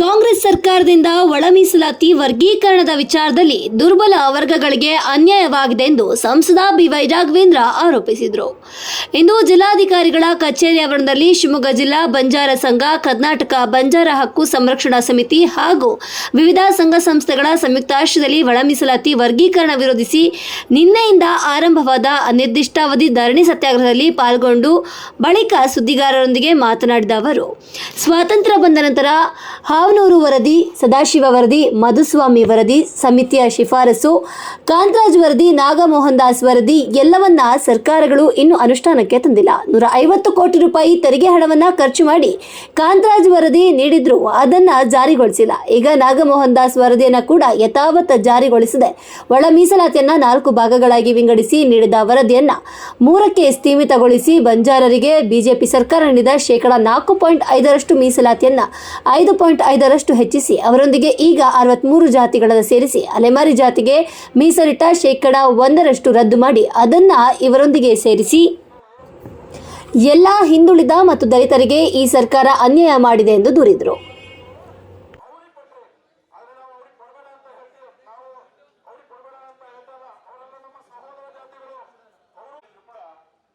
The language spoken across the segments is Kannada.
ಕಾಂಗ್ರೆಸ್ ಸರ್ಕಾರದಿಂದ ಒಳ ಮೀಸಲಾತಿ ವರ್ಗೀಕರಣದ ವಿಚಾರದಲ್ಲಿ ದುರ್ಬಲ ವರ್ಗಗಳಿಗೆ ಅನ್ಯಾಯವಾಗಿದೆ ಎಂದು ಸಂಸದ ಬಿವೈ ರಾಘವೇಂದ್ರ ಆರೋಪಿಸಿದರು. ಇಂದು ಜಿಲ್ಲಾಧಿಕಾರಿಗಳ ಕಚೇರಿ ಆವರಣದಲ್ಲಿ ಶಿವಮೊಗ್ಗ ಜಿಲ್ಲಾ ಬಂಜಾರ ಸಂಘ, ಕರ್ನಾಟಕ ಬಂಜಾರ ಹಕ್ಕು ಸಂರಕ್ಷಣಾ ಸಮಿತಿ ಹಾಗೂ ವಿವಿಧ ಸಂಘ ಸಂಸ್ಥೆಗಳ ಸಂಯುಕ್ತಾಶ್ರಯದಲ್ಲಿ ಒಳ ಮೀಸಲಾತಿ ವರ್ಗೀಕರಣ ವಿರೋಧಿಸಿ ನಿನ್ನೆಯಿಂದ ಆರಂಭವಾದ ಅನಿರ್ದಿಷ್ಟಾವಧಿ ಧರಣಿ ಸತ್ಯಾಗ್ರಹದಲ್ಲಿ ಪಾಲ್ಗೊಂಡು ಬಳಿಕ ಸುದ್ದಿಗಾರರೊಂದಿಗೆ ಮಾತನಾಡಿದ ಅವರು, ಸ್ವಾತಂತ್ರ್ಯ ಬಂದ ನಂತರ ಹಾವನೂರು ವರದಿ, ಸದಾಶಿವ ವರದಿ, ಮಧುಸ್ವಾಮಿ ವರದಿ, ಸಮಿತಿಯ ಶಿಫಾರಸು, ಕಾಂತರಾಜ್ ವರದಿ ನಾಗಮೋಹನ್ ದಾಸ್ ವರದಿ, ಎಲ್ಲವನ್ನ ಸರ್ಕಾರಗಳು ಇನ್ನು ಅನುಷ್ಠಾನಕ್ಕೆ ತಂದಿಲ್ಲ. ನೂರ ಐವತ್ತು ಕೋಟಿ ರೂಪಾಯಿ ತೆರಿಗೆ ಹಣವನ್ನ ಖರ್ಚು ಮಾಡಿ ಕಾಂತರಾಜ್ ವರದಿ ನೀಡಿದ್ರು. ಅದನ್ನ ಜಾರಿಗೊಳಿಸಿಲ್ಲ. ಈಗ ನಾಗಮೋಹನ್ ದಾಸ್ ವರದಿಯನ್ನ ಕೂಡ ಯಥಾವತ್ ಜಾರಿಗೊಳಿಸಿದೆ. ಒಳ ಮೀಸಲಾತಿಯನ್ನ ನಾಲ್ಕು ಭಾಗಗಳಾಗಿ ವಿಂಗಡಿಸಿ ನೀಡಿದ ವರದಿಯನ್ನ ಮೂರಕ್ಕೆ ಸ್ಥೀಮಿತಗೊಳಿಸಿ ಬಂಜಾರರಿಗೆ ಬಿಜೆಪಿ ಸರ್ಕಾರ ನೀಡಿದ ಶೇಕಡಾ ನಾಲ್ಕು ಪಾಯಿಂಟ್ ಐದರಷ್ಟು ಮೀಸಲಾತಿಯನ್ನ ಐದು ಪಾಯಿಂಟ್ ಐದರಷ್ಟು ಹೆಚ್ಚಿಸಿ, ಅವರೊಂದಿಗೆ ಈಗ ಅರವತ್ಮೂರು ಜಾತಿಗಳನ್ನು ಸೇರಿಸಿ, ಅಲೆಮಾರಿ ಜಾತಿಗೆ ಮೀಸಲಿಟ್ಟ ಶೇಕಡ ಒಂದರಷ್ಟು ರದ್ದು ಮಾಡಿ, ಅದನ್ನ ಇವರೊಂದಿಗೆ ಸೇರಿಸಿ. ಎಲ್ಲ ಹಿಂದುಳಿದ ಮತ್ತು ದಲಿತರಿಗೆ ಈ ಸರ್ಕಾರ ಅನ್ಯಾಯ ಮಾಡಿದೆ ಎಂದು ದೂರಿದರು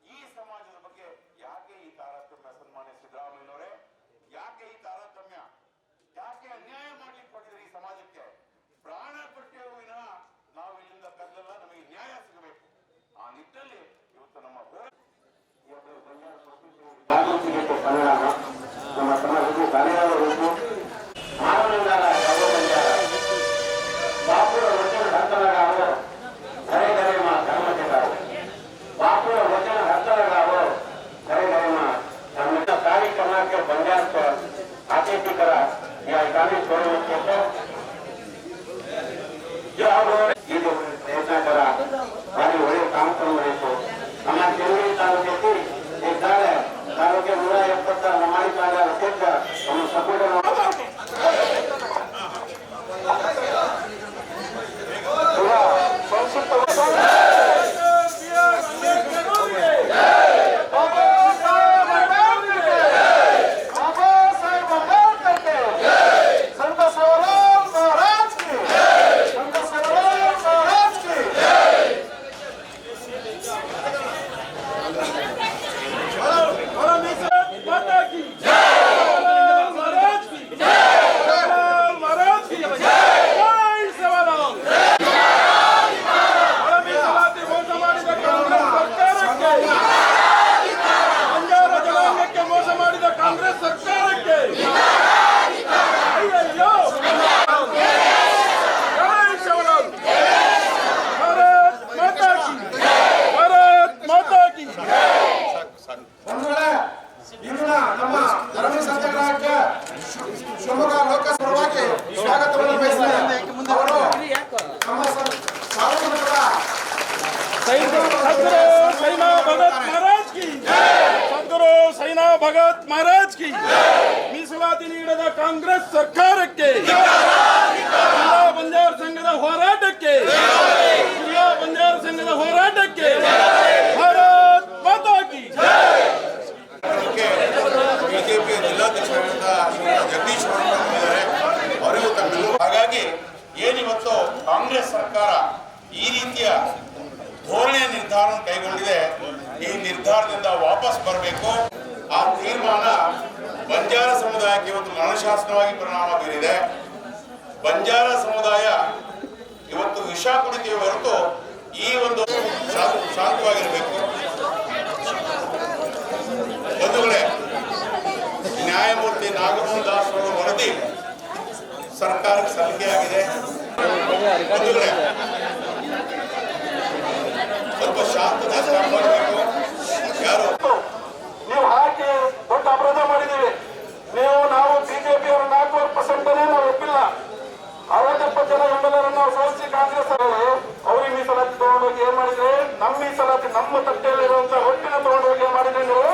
ಈ ಸಮಾಜದ ಬಗ್ಗೆ ಯಾಕೆ ಈ ತಾರತಮ್ಯ ಸನ್ಮಾನ್ಯ ಸಿದ್ದರಾಮಯ್ಯನವರೇ ಯಾಕೆ ಈ ತಾರತಮ್ಯ ಯಾಕೆ ಅನ್ಯಾಯ ಮಾಡ್ಲಿಕ್ಕೆ ಕೊಟ್ಟಿದ್ರಿ ಈ ಸಮಾಜಕ್ಕೆ ಪ್ರಾಣ ಕೊಟ್ಟೇವು ವಿನಃ ನಾವು ಇಲ್ಲಿಂದ ಕದ್ದಲ್ಲ ನಮಗೆ ನ್ಯಾಯ ಸಿಗಬೇಕು ಆ ನಿಟ್ಟಿನಲ್ಲಿ ಇವತ್ತು ನಮ್ಮ ಹೋರಾಟ ಇವತ್ತು ಬಂಜಾರ ಸಾಹಿತ್ಯಕ್ಕೆ ಪರಿಣಾಮ ನಮ್ಮ ಸಮಾಜಕ್ಕೆ ಬಲಿಯಾದ ರೂಪು ಮಾನವನಿಂದಾದ ಸರ್ವಕಲ್ಯಾಣ ಬಾಪುರ ವಚನ ಕರೆ ಕರೆ ಮಾ ಧರ್ಮತೆಗಾವ ಬಾಪುರ ವಚನ ಹಂತಲಗಾವ ಕರೆ ಕರೆ ಮಾ ಇದು. ಪ್ರಯತ್ನಕರ ಭಾರಿ ಒಳ್ಳೆಯ ತಾಲೂಕಿಗೆ ನೂರ ಎಪ್ಪತ್ತ ನಮಾಯಿ ತಾಂಡ ಅಧ್ಯಕ್ಷ ನಮ್ಮ ಸಪೋರ್ಟ್ ನಮ್ಮ ಧರಣಿ ಸತ್ಯಾಗ್ರಹಕ್ಕೆ ಶಿವಮೊಗ್ಗ ಲೋಕಸಭೆಗೆ ಸ್ವಾಗತವನ್ನು ಸೈನಾ ಭಗತ್ ಮಹಾರಾಜ್ ಕಿ ಸದ್ಗುರು ಸೈನಾ ಭಗತ್ ಮಹಾರಾಜ್ ಕಿ ಮೀಸಲಾತಿ ನೀಡದ ಕಾಂಗ್ರೆಸ್ ಸರ್ಕಾರಕ್ಕೆ ಬಂಜಾರ ಸಂಘದ ಹೋರಾಟಕ್ಕೆ ಜಿಲ್ಲಾ ಬಂಜಾರ ಸಂಘದ ಹೋರಾಟಕ್ಕೆ ಜಿಲ್ಲಾಧ್ಯಕ್ಷರಾದಂಥ ಜಗದೀಶ್ ಇದ್ದಾರೆ ಅವರಿಗೂ ತಮ್ಮೆಲ್ಲರೂ ಹಾಗಾಗಿ ಏನಿವತ್ತು ಕಾಂಗ್ರೆಸ್ ಸರ್ಕಾರ ಈ ರೀತಿಯ ಧೋರಣೆ ನಿರ್ಧಾರ ಕೈಗೊಂಡಿದೆ. ಈ ನಿರ್ಧಾರದಿಂದ ವಾಪಸ್ ಬರಬೇಕು. ಆ ತೀರ್ಮಾನ ಬಂಜಾರ ಸಮುದಾಯಕ್ಕೆ ಇವತ್ತು ಮರಣಶಾಸನವಾಗಿ ಪರಿಣಾಮ ಬೀರಿದೆ. ಬಂಜಾರ ಸಮುದಾಯ ಇವತ್ತು ವಿಷ ಕುಡಿತೀವಿ ಹೊರತು ಈ ಒಂದು ಶಾಂತ- ಶಾಂತವಾಗಿರಬೇಕು. ಬಂಧುಗಳೇ ನ್ಯಾಯಮೂರ್ತಿ ನಾಗಮೋಹನ್ ದಾಸ್ ಅವರ ವರದಿ ಸರ್ಕಾರಕ್ಕೆ ಸಲ್ಲಿಕೆ ಆಗಿದೆ. ಸ್ವಲ್ಪ ಶಾಂತ ಕಾಪಾಡಬೇಕು ಯಾರು? ನೀವು ಹಾಕಿ ದೊಡ್ಡ ಅಪರಾಧ ಮಾಡಿದ್ದೀವಿ ನೀವು, ನಾವು ಬಿಜೆಪಿ ಅವರ ನಾಲ್ಕೂವರೆ ಪರ್ಸೆಂಟ್ ನಾವು ಒಪ್ಪಿಲ್ಲ. ಅರವತ್ತೆಪ್ಪತ್ತು ಜನ ಎಂಬಲರನ್ನು ನಾವು ಕಾಂಗ್ರೆಸ್ ಅವರು ಅವ್ರಿಗೆ ಮೀಸಲಾತಿ ತಗೊಂಡೋಗಿ ಏನ್ ಮಾಡಿದ್ರೆ? ನಮ್ಮ ಮೀಸಲಾತಿ ನಮ್ಮ ತಟ್ಟೆಯಲ್ಲಿರುವಂತಹ ಹೊಟ್ಟಿನ ತಗೊಂಡೋಗಿ ಏನ್ ಮಾಡಿದ್ರೆ ನೀವು?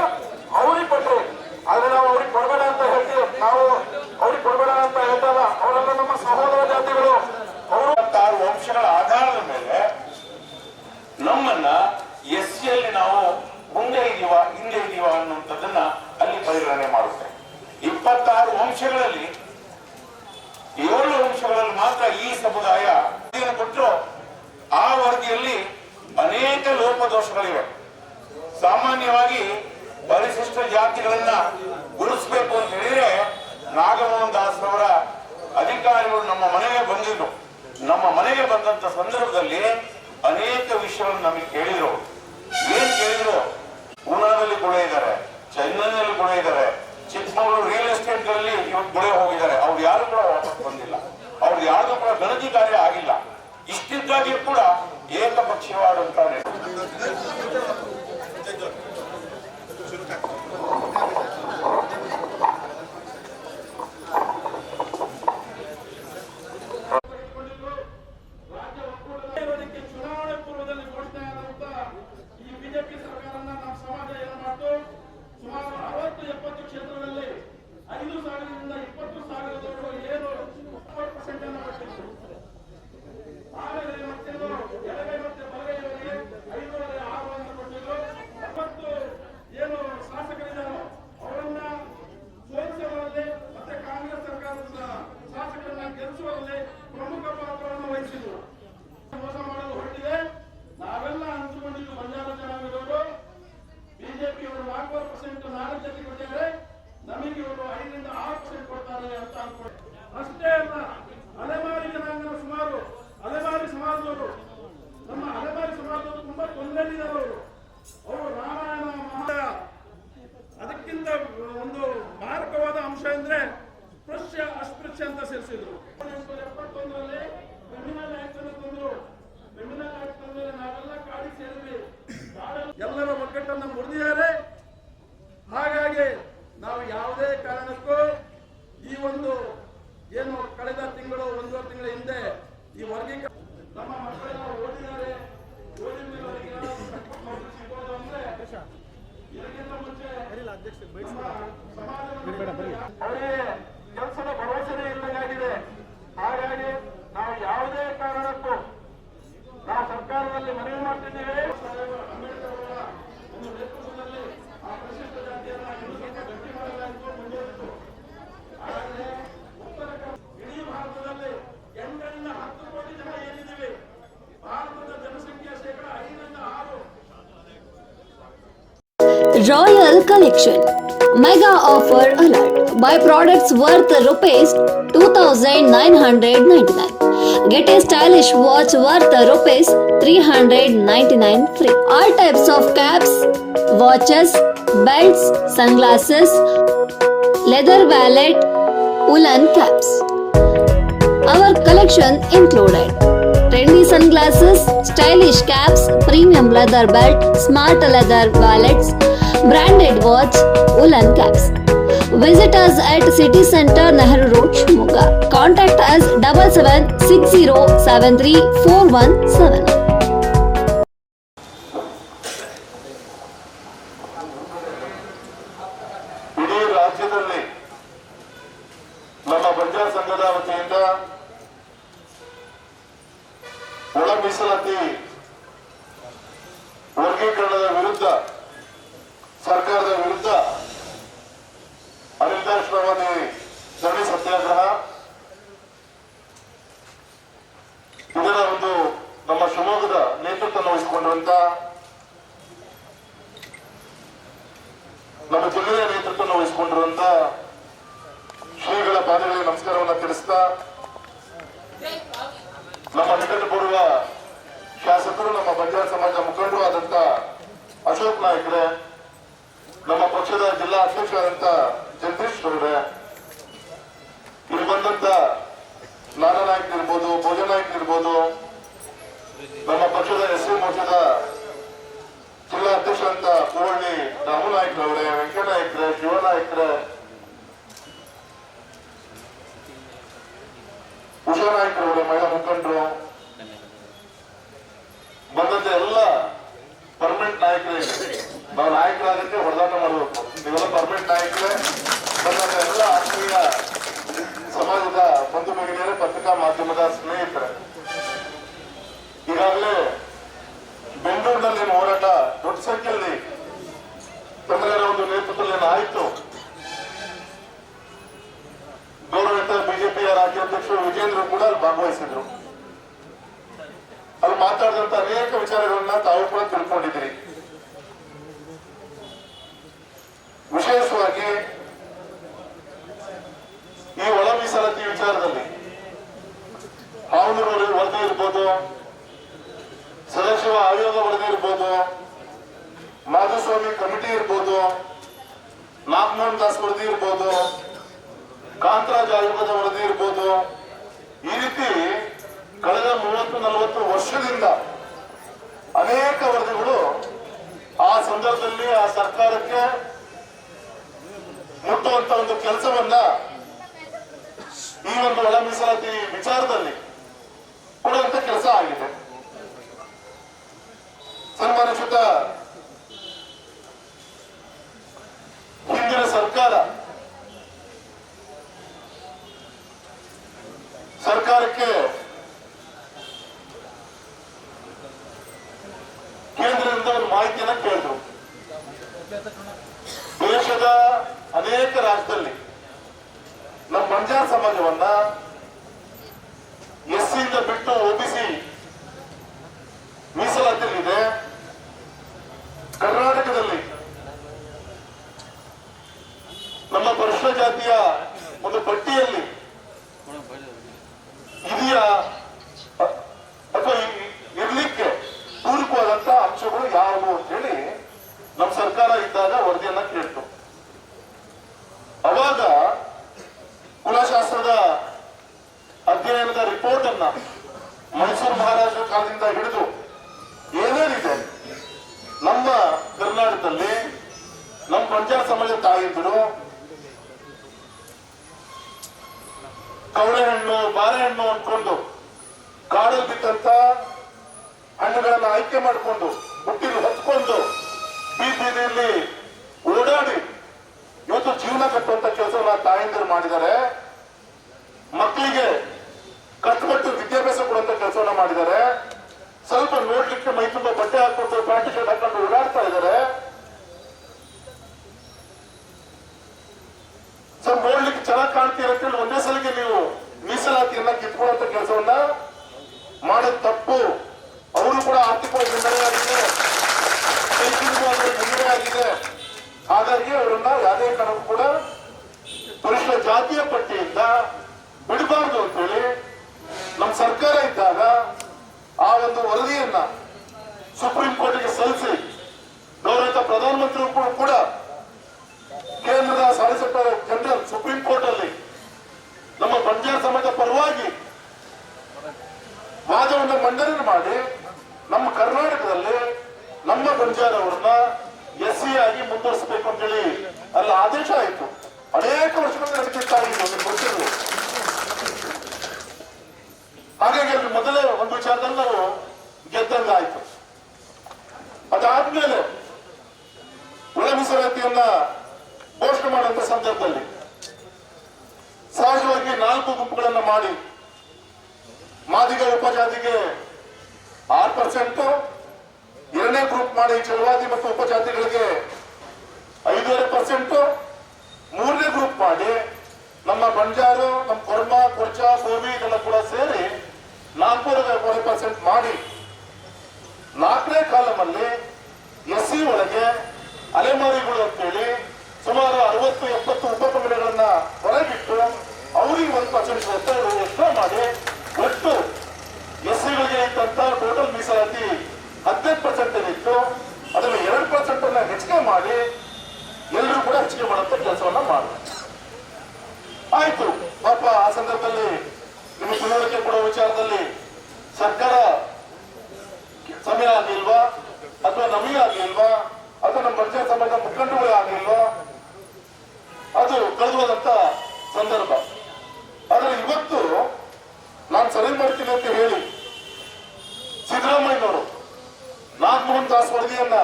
ಅವ್ರಿಗೆ ಕೊಟ್ರಿ. ಆದ್ರೆ ನಾವು ಅವ್ರಿಗೆ ಕೊಡಬೇಡ ಅಂತ ಹೇಳ್ತೀವಿ. ನಾವು ಅವ್ರಿಗೆ ಕೊಡಬೇಡ ಅಂತ ಹೇಳ್ತಲ್ಲ ಅವರೆಲ್ಲ ನಮ್ಮ ಸಹೋದರ ಜಾತಿಗಳು ಅವರು ಇಪ್ಪತ್ತಾರು ವಂಶಗಳ ಆಧಾರದ ಮೇಲೆ ನಮ್ಮನ್ನ ಎಸ್ ಯಲ್ಲಿ ನಾವು ಮುಂದೆ ಇದೀವ ಹಿಂದೆ ಇದೀವ ಅನ್ನುವಂಥದ್ದನ್ನ ಅಲ್ಲಿ ಪರಿಗಣನೆ ಮಾಡುತ್ತೆ ಇಪ್ಪತ್ತಾರು ವಂಶಗಳಲ್ಲಿ ಏಳು ಅಂಶಗಳಲ್ಲಿ ಮಾತ್ರ ಈ ಸಮುದಾಯ ಇದನ್ನು ಕೊಟ್ಟರು ಆ ವರದಿಯಲ್ಲಿ ಅನೇಕ ಲೋಪದೋಷಗಳಿವೆ ಸಾಮಾನ್ಯವಾಗಿ ಪರಿಶಿಷ್ಟ ಜಾತಿಗಳನ್ನ ಗುರುತಿಸಬೇಕು ಅಂತ ಹೇಳಿದ್ರೆ ನಾಗಮೋಹನ್ ದಾಸ್ ಅವರ ಅಧಿಕಾರಿಗಳು ನಮ್ಮ ಮನೆಗೆ ಬಂದಿದ್ರು ನಮ್ಮ ಮನೆಗೆ ಬಂದಂತ ಸಂದರ್ಭದಲ್ಲಿ ಅನೇಕ ವಿಷಯಗಳನ್ನು ನಮಗೆ ಕೇಳಿದ್ರು ಏನ್ ಕೇಳಿದ್ರು ಪೂನಾದಲ್ಲಿ ಕೂಡ ಇದ್ದಾರೆ ಚೆನ್ನೈನಲ್ಲಿ ಕೂಡ ಇದ್ದಾರೆ ಚಿಕ್ಕಮಗಳೂರು ರಿಯಲ್ ಎಸ್ಟೇಟ್ಗಳಲ್ಲಿ ಇವತ್ತು ಗುಳೆ ಹೋಗಿದ್ದಾರೆ ಅವ್ರು ಯಾರು ಕೂಡ ವಾಪಸ್ ಬಂದಿಲ್ಲ ಅವ್ರು ಯಾರು ಕೂಡ ಗಣತಿ ಕಾರ್ಯ ಆಗಿಲ್ಲ ಇಷ್ಟಿದ್ದಾಗಿಯೂ ಕೂಡ ಏಕಪಕ್ಷೀಯವಾದಂತ ಇರೋದಕ್ಕೆ ಚುನಾವಣೆ ಪೂರ್ವದಲ್ಲಿ ಘೋಷಣೆ ಆದಂತ ಈ ಬಿಜೆಪಿ ಸರ್ಕಾರನ ನಮ್ಮ ಸಮಾಜ ಏನು ಮಾಡ್ತು ಸುಮಾರು ಅರವತ್ತು ಎಪ್ಪತ್ತು ಕ್ಷೇತ್ರದಲ್ಲಿ ಐದು ಸಾವಿರದಿಂದ ಇಪ್ಪತ್ತು ಸಾವಿರದವರು ಏನು ಪರ್ಸೆಂಟ್ ಅನ್ನು ಕೊಟ್ಟಿದ್ರು ಆಮೇಲೆ ಮತ್ತೇನು ಎಡಗೈ ಮತ್ತೆ ಬಲಗೈಯವರಿಗೆ ಐದೂವರೆ ಆರು ಅಂತ ಕೊಟ್ಟಿದ್ರು ಎಪ್ಪತ್ತು ಏನು ಶಾಸಕರಿದ್ದಾರೋ ಅವರನ್ನ ಸೋಲಿಸುವಲ್ಲಿ ಮತ್ತೆ ಕಾಂಗ್ರೆಸ್ ಸರ್ಕಾರದ ಶಾಸಕರನ್ನ ಗೆಲ್ಲಿಸುವಲ್ಲಿ ಪ್ರಮುಖ ಪಾತ್ರವನ್ನು ವಹಿಸಿದ್ರು ಮೋಸ ಮಾಡಲು ಹೊರಟಿದೆ ನಾವೆಲ್ಲ ಅಂದುಕೊಂಡಿದ್ದು ಬಂಜಾರ ಜನಾಂಗದವರು ಬಿಜೆಪಿ ಅವರು ನಾಲ್ಕೂವರೆ ಪರ್ಸೆಂಟ್ ನಾಲ್ಕು ಜೊತೆ ಕೊಟ್ಟಿದ್ದಾರೆ ನಮಗೆ ಇವರು ಐದರಿಂದ ಆರು ಪರ್ಸೆಂಟ್ ಕೊಡ್ತಾರೆ ಅಂತ ಅನ್ಕೊಂಡು ಅಷ್ಟೇ ಅಲ್ಲ ಅಲೆಮಾರಿ ಜನಾಂಗದ ಸುಮಾರು ಅಲೆಮಾರಿ ಸಮಾಜದವರು ನಮ್ಮ ಅಲೆಮಾರಿ ಸಮಾಜದವರು ತುಂಬಾ ತೊಂದರೆಯಿದ್ದಾರೆ ಅವರು ಅವರು ರಾಮಾಯಣ ಮಹಾಭಾರತ ಅದಕ್ಕಿಂತ ಒಂದು ಮಾರಕವಾದ ಅಂಶ ಅಂದ್ರೆ ಸ್ಪೃಶ್ಯ ಅಸ್ಪೃಶ್ಯ ಅಂತ ಸೇರಿಸಿದ್ರು ಎಪ್ಪತ್ತೊಂದರಲ್ಲಿ ಕ್ರಿಮಿನಲ್ ಆಕ್ಟ್ ಅನ್ನು ತಂದ್ರು ಕ್ರಿಮಿನಲ್ ಆಕ್ಟ್ ತಂದ್ರೆ ನಾವೆಲ್ಲ ಕಾಡಿ ಸೇರಿದ್ವಿ ಕಾಡಲ್ಲಿ ಎಲ್ಲರ ಒಗ್ಗಟ್ಟನ್ನು ಮುರಿದಿದ್ದಾರೆ ಹಾಗಾಗಿ ನಾವು ಯಾವುದೇ ಕಾರಣಕ್ಕೂ ಈ ಒಂದು ಏನು ಕಳೆದ ತಿಂಗಳು ಒಂದೂವರೆ ತಿಂಗಳ ಹಿಂದೆ ಈ ವರ್ಗೀಕರಣ ನಮ್ಮ ಮಕ್ಕಳೆಲ್ಲ ಓದಿದ್ದಾರೆ ಓದಿದ ಮೇಲೆ ಅವರಿಗೆ ಏನಾದ್ರು ಸರ್ಕಾರ ನೌಕರಿ ಸಿಗ್ಬೋದು ಅಂದ್ರೆ ಇದಕ್ಕಿಂತ ಮುಂಚೆ ನಮ್ಮ ಸಮಾಜವನ್ನು ಅವರಿಗೆ ಕೆಲಸದ ಭರವಸೆನೇ ಇಲ್ಲದಾಗಿದೆ. ಹಾಗಾಗಿ ನಾವು ಯಾವುದೇ ಕಾರಣಕ್ಕೂ ನಾವು ಸರ್ಕಾರದಲ್ಲಿ ಮನವಿ ಮಾಡ್ತಿದ್ದೇವೆ. ರಾಯಲ್ ಕಲೆಕ್ಷನ್ ನೇತೃತ್ವದಲ್ಲಿ ಆ ಪರಿಶಿಷ್ಟ ಜಾತಿಯನ್ನ ಇನ್ನೂ ಸ್ವಲ್ಪ ಗಟ್ಟಿ ಮಾಡಲಾಯಿತು ಮುಂದುವರಿತು ಆದರೆ ಉತ್ತರ ಇಡೀ ಭಾರತದಲ್ಲಿ ಎಂಟರಿಂದ ಹತ್ತು ಕೋಟಿ ಜನ ಏನಿದ್ದೀವಿ ಭಾರತದ ಜನಸಂಖ್ಯೆಯ ಶೇಕಡ ಐದರಿಂದ ಆರು. Royal Collection. Mega Offer Alert. Buy products worth rupees 2999 Get a stylish watch worth rupees 399 free. All types of caps, watches, belts, sunglasses, leather wallet, woolen caps. Our collection included trendy sunglasses, stylish caps, premium leather belt, smart leather wallets, branded watch, woolen caps. Visit us at City Center, Nehru Road, Shimoga. Contact us double seven six zero seven three four one seven. ನಾವು ನಾಯಕರಾಗಕ್ಕೆ ಹೊಡೆದಾಟ ಮಾಡಬೇಕು. ನೀವೆಲ್ಲ ಪರ್ಮನೆಂಟ್ ನಾಯಕರೇ. ಎಲ್ಲ ಆತ್ಮೀಯ ಸಮಾಜದ ಬಂಧು ಭಗಿನಿಯರೇ ಪತ್ರಿಕಾ ಮಾಧ್ಯಮದ ಸ್ನೇಹಿತರೆ. ಈಗಾಗಲೇ ಬೆಂಗಳೂರಿನಲ್ಲಿ ಹೋರಾಟ, ದೊಡ್ಡ ಸಂಖ್ಯೆಯಲ್ಲಿ ತಮ್ಮದರ ಒಂದು ನೇತೃತ್ವದಲ್ಲಿ ಏನಾಯಿತು ಗೌರವಿತ ಬಿಜೆಪಿ ಬಿಜೆಪಿಯ ರಾಜ್ಯಾಧ್ಯಕ್ಷ ವಿಜೇಂದ್ರ ಕೂಡ ಅಲ್ಲಿ ಭಾಗವಹಿಸಿದ್ರು. ಅಲ್ಲಿ ಮಾತಾಡಿದಂತ ಅನೇಕ ವಿಚಾರಗಳನ್ನ ತಾವು ಕೂಡ ತಿಳ್ಕೊಂಡಿದ್ದೀರಿ. ವಿಶೇಷವಾಗಿ ಈ ಒಳ ಮೀಸಲಾತಿ ವಿಚಾರದಲ್ಲಿ ಹಾವನೂರು ವರದಿ ಇರ್ಬೋದು ಸದಾಶಿವ ಆಯೋಗ ವರದಿ ಇರ್ಬೋದು, ಮಾಧುಸ್ವಾಮಿ ಕಮಿಟಿ ಇರ್ಬೋದು, ನಾಗಮೋಹನ್ ದಾಸ್ ವರದಿ ಇರ್ಬೋದು, ಕಾಂತರಾಜ್ ಆಯೋಗದ ವರದಿ ಇರ್ಬೋದು, ಈ ರೀತಿ ಕಳೆದ ಮೂವತ್ತು, ನಲವತ್ತು ವರ್ಷದಿಂದ ಅನೇಕ ವರದಿಗಳು ಆ ಸಂದರ್ಭದಲ್ಲಿ ಆ ಸರ್ಕಾರಕ್ಕೆ ಮುಟ್ಟುವಂತ ಒಂದು ಕೆಲಸವನ್ನ ಈ ಒಂದು ಒಳ ಮೀಸಲಾತಿ ವಿಚಾರದಲ್ಲಿ ಕೊಡುವಂತ ಕೆಲಸ ಆಗಿದೆ. ಸನ್ಮಾನಿಸಿದ ಹಿಂದಿನ ಸರ್ಕಾರ, ಸರ್ಕಾರಕ್ಕೆ ಕೇಂದ್ರದಿಂದ ಒಂದು ಮಾಹಿತಿಯನ್ನ ಕೇಳಿದ್ರು. ದೇಶದ ಅನೇಕ ರಾಜ್ಯದಲ್ಲಿ ನಮ್ಮ ಬಂಜಾರ ಸಮಾಜವನ್ನ ಎಸ್ ಸಿಯಿಂದ ಬಿಟ್ಟು ಒಬಿಸಿ ಮೀಸಲಾತಿಯಲ್ಲಿದೆ. ಕರ್ನಾಟಕದಲ್ಲಿ ನಮ್ಮ ಪರಿಶಿಷ್ಟ ಜಾತಿಯ ಒಂದು ಪಟ್ಟಿಯಲ್ಲಿ ಹಣ್ಣು ಅಂದ್ಕೊಂಡು ಅನ್ಕೊಂಡು ಕಾಡಲ್ಲಿ ಬಿದ್ದಂತ ಹಣ್ಣುಗಳನ್ನ ಆಯ್ಕೆ ಮಾಡಿಕೊಂಡು ಬುಟ್ಟಿಲಿ ಹೊತ್ಕೊಂಡು ಬೀದಿ ಬೀದಿಯಲ್ಲಿ ಓಡಾಡಿ ಇವತ್ತು ಜೀವನ ಕಟ್ಟುವಂತ ಕೆಲಸವನ್ನ ತಾಯಂದಿರು ಮಾಡಿದ್ದಾರೆ. ಮಕ್ಕಳಿಗೆ ಕಷ್ಟಪಟ್ಟು ವಿದ್ಯಾಭ್ಯಾಸ ಕೊಡುವಂತ ಕೆಲಸವನ್ನ ಮಾಡಿದ್ದಾರೆ. ಸ್ವಲ್ಪ ನೋಡ್ಲಿಕ್ಕೆ ಮೈ ತುಂಬ ಬಟ್ಟೆ ಹಾಕೊಂಡು ಪ್ಯಾಂಟ್ ಶರ್ಟ್ ಹಾಕೊಂಡು ಓಡಾಡ್ತಾ ಇದ್ದಾರೆ. ಸ್ವಲ್ಪ ನೋಡ್ಲಿಕ್ಕೆ ಚೆನ್ನಾಗಿ ಕಾಣ್ತೀರ ಒಂದೇ ಸಲಿಗೆ ನೀವು ಮೀಸಲಾತಿಯನ್ನ ಕಿತ್ಕೊಳ್ಳುವಂತ ಕೆಲಸವನ್ನ ಮಾಡೋದು ತಪ್ಪು. ಅವರು ಕೂಡ ಆರ್ಥಿಕವಾಗಿ ಹಿನ್ನಡೆ ಆಗಿದೆ. ಶೈಕ್ಷಣಿಕವಾಗಿ ಹಿನ್ನಡೆ ಆಗಿದೆ. ಹಾಗಾಗಿ ಅವರನ್ನ ಯಾವುದೇ ಕಾರಣಕ್ಕೂ ಕೂಡ ಪರಿಶಿಷ್ಟ ಜಾತಿಯ ಪಟ್ಟಿಯಿಂದ ಬಿಡಬಾರ್ದು ಅಂತೇಳಿ ನಮ್ಮ ಸರ್ಕಾರ ಇದ್ದಾಗ ಆ ಒಂದು ವರದಿಯನ್ನ ಸುಪ್ರೀಂ ಕೋರ್ಟ್ಗೆ ಸಲ್ಲಿಸಿ ಗೌರವಿತ ಪ್ರಧಾನಮಂತ್ರಿಗಳು ಕೂಡ ಕೇಂದ್ರದ ಸಾಲಿಸಿಟರ್ ಜನರಲ್ ಸುಪ್ರೀಂ ಕೋರ್ಟ್ ಅಲ್ಲಿ ನಮ್ಮ ಬಂಜಾರ ಸಮಾಜದ ಪರವಾಗಿ ವಾದವನ್ನು ಮಂಡನೆ ಮಾಡಿ ನಮ್ಮ ಕರ್ನಾಟಕದಲ್ಲಿ ನಮ್ಮ ಬಂಜಾರ ಅವರನ್ನ ಎಸ್ ಸಿ ಆಗಿ ಮುಂದುವರಿಸಬೇಕು ಅಂತೇಳಿ ಅಲ್ಲಿ ಆದೇಶ ಆಯಿತು ಅನೇಕ ವರ್ಷಗಳಿಂದ ನಡೀತಾ ಇತ್ತು ನಿಮ್ಗೆ ಗೊತ್ತಿರಲಿ ಹಾಗಾಗಿ ಅಲ್ಲಿ ಮೊದಲೇ ಒಂದು ವಿಚಾರದಲ್ಲಿ ನಾವು ಗೆದ್ದಂಗಾಯ್ತು ಅದಾದ್ಮೇಲೆ ಒಳ ಮೀಸಲಾತಿಯನ್ನ ಘೋಷಣೆ ಮಾಡುವಂತ ಸಂದರ್ಭದಲ್ಲಿ ಸಹಜವಾಗಿ ನಾಲ್ಕು ಗುಂಪುಗಳನ್ನ ಮಾಡಿ ಮಾದಿಗ ಉಪಜಾತಿಗೆ ಆರು ಪರ್ಸೆಂಟ್ ಎರಡನೇ ಗ್ರೂಪ್ ಮಾಡಿ ಚಳವಾದಿ ಮತ್ತು ಉಪಜಾತಿಗಳಿಗೆ ಐದೂವರೆ ಪರ್ಸೆಂಟ್ ಮೂರನೇ ಗ್ರೂಪ್ ಮಾಡಿ, ನಮ್ಮ ಬಂಜಾರು, ನಮ್ಮ ಕೊರ್ಮ, ಕೊರ್ಚ, ಗೋಬಿ ಇದೆಲ್ಲ ಕೂಡ ಸೇರಿ ನಾಲ್ಕೂವರೆ ಪರ್ಸೆಂಟ್ ಮಾಡಿ. ನಾಲ್ಕನೇ ಕಾಲಮಲ್ಲಿ ಎಸ್ ಸಿ ಒಳಗೆ ಅಲೆಮಾರಿಗಳು ಅಂತೇಳಿ ಸುಮಾರು ಅರವತ್ತು, ಎಪ್ಪತ್ತು ಉಪಕಂಪನಿಗಳನ್ನ ಹೊರಗಿಟ್ಟು ಅವರಿಗೆ ಒಂದು ಪರ್ಸೆಂಟ್ ಎಷ್ಟೋ ಮಾಡಿ ಒಟ್ಟು ಎಸ್ ಸಿಗಳಿಗೆ ಇದ್ದಂತ ಟೋಟಲ್ ಮೀಸಲಾತಿ ಹದಿನೈದು ಪರ್ಸೆಂಟ್ ಏನಿತ್ತು ಅದನ್ನು ಎರಡು ಪರ್ಸೆಂಟ್ ಅನ್ನ ಹೆಚ್ಚಿಗೆ ಮಾಡಿ ಎಲ್ಲರೂ ಕೂಡ ಹೆಚ್ಚಿಗೆ ಮಾಡುವಂತ ಕೆಲಸವನ್ನ ಮಾಡಬೇಕು ಆಯ್ತು. ಪಾಪ ಆ ಸಂದರ್ಭದಲ್ಲಿ ನಿಮ್ಮ ತಿಳುವಳಿಕೆ ಕೊಡುವ ವಿಚಾರದಲ್ಲಿ ಸರ್ಕಾರ ಸಮಯ ಆಗಿಲ್ವಾ ಅಥವಾ ನಮಗೆ ಆಗಿಲ್ವಾ ಅಥವಾ ನಮ್ಮ ಪಂಚಾಯತ್ ಸಮಾಜದ ಮುಖಂಡಗಳು ಆಗಿಲ್ವಾ ಅದು ಕಳೆದುವಂತ ಸಂದರ್ಭ ಆದ್ರೆ ಇವತ್ತು ನಾನು ಸರಿ ಮಾಡ್ತೀನಿ ಅಂತ ಹೇಳಿ ಸಿದ್ದರಾಮಯ್ಯನವರು ನಾಗಮೋಹನ್ ದಾಸ್ ವರದಿಯನ್ನ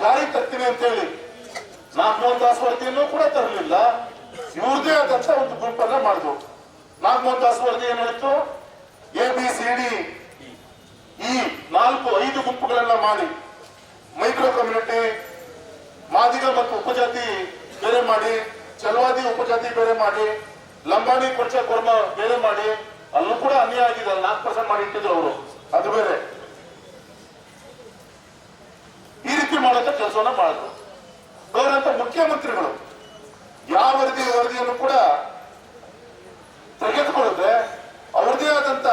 ಜಾರಿ ತರ್ತೀನಿ ಅಂತ ಹೇಳಿ ನಾಗಮೋಹನ್ ದಾಸ್ ವರದಿಯನ್ನು ಕೂಡ ತರಲಿಲ್ಲ. ಇವ್ರದೇ ಆದಂತ ಒಂದು ಗುಂಪನ್ನ ಮಾಡಿದ್ರು ನಾಗಮೋಹನ್ ದಾಸ್ ವರದಿ ಏನ್ ಹೇಳಿತ್ತು ಎ ಬಿ ಸಿ ಡಿ ಈ ನಾಲ್ಕು, ಐದು ಗುಂಪುಗಳನ್ನ ಮಾಡಿ ಮೈಕ್ರೋ ಕಮ್ಯುನಿಟಿ ಮಾದಿಗ ಮತ್ತು ಉಪಜಾತಿ ಬೇರೆ ಮಾಡಿ ಚಲವಾದಿ ಉಪಜಾತಿ ಬೇರೆ ಮಾಡಿ, ಲಂಬಾಣಿ ಕೊಚ್ಚ ಕೊರ್ಮ ಬೇರೆ ಮಾಡಿ, ಅಲ್ಲೂ ಕೂಡ ಅನ್ಯಾಯ ಆಗಿದೆ. ನಾಲ್ಕು ಪರ್ಸೆಂಟ್ ಮಾಡಿ ಇಟ್ಟಿದ್ರು ಅವರು. ಅದು ಬೇರೆ. ರೀತಿ ಮಾಡುವಂತ ಕೆಲಸವನ್ನ ಮಾಡಿದ್ರು ಅವರಂತ ಮುಖ್ಯಮಂತ್ರಿಗಳು ಯಾವ ವರದಿ ವರದಿಯನ್ನು ಕೂಡ ತೆಗೆದುಕೊಳ್ಳದೆ ಅವ್ರದೇ ಆದಂತ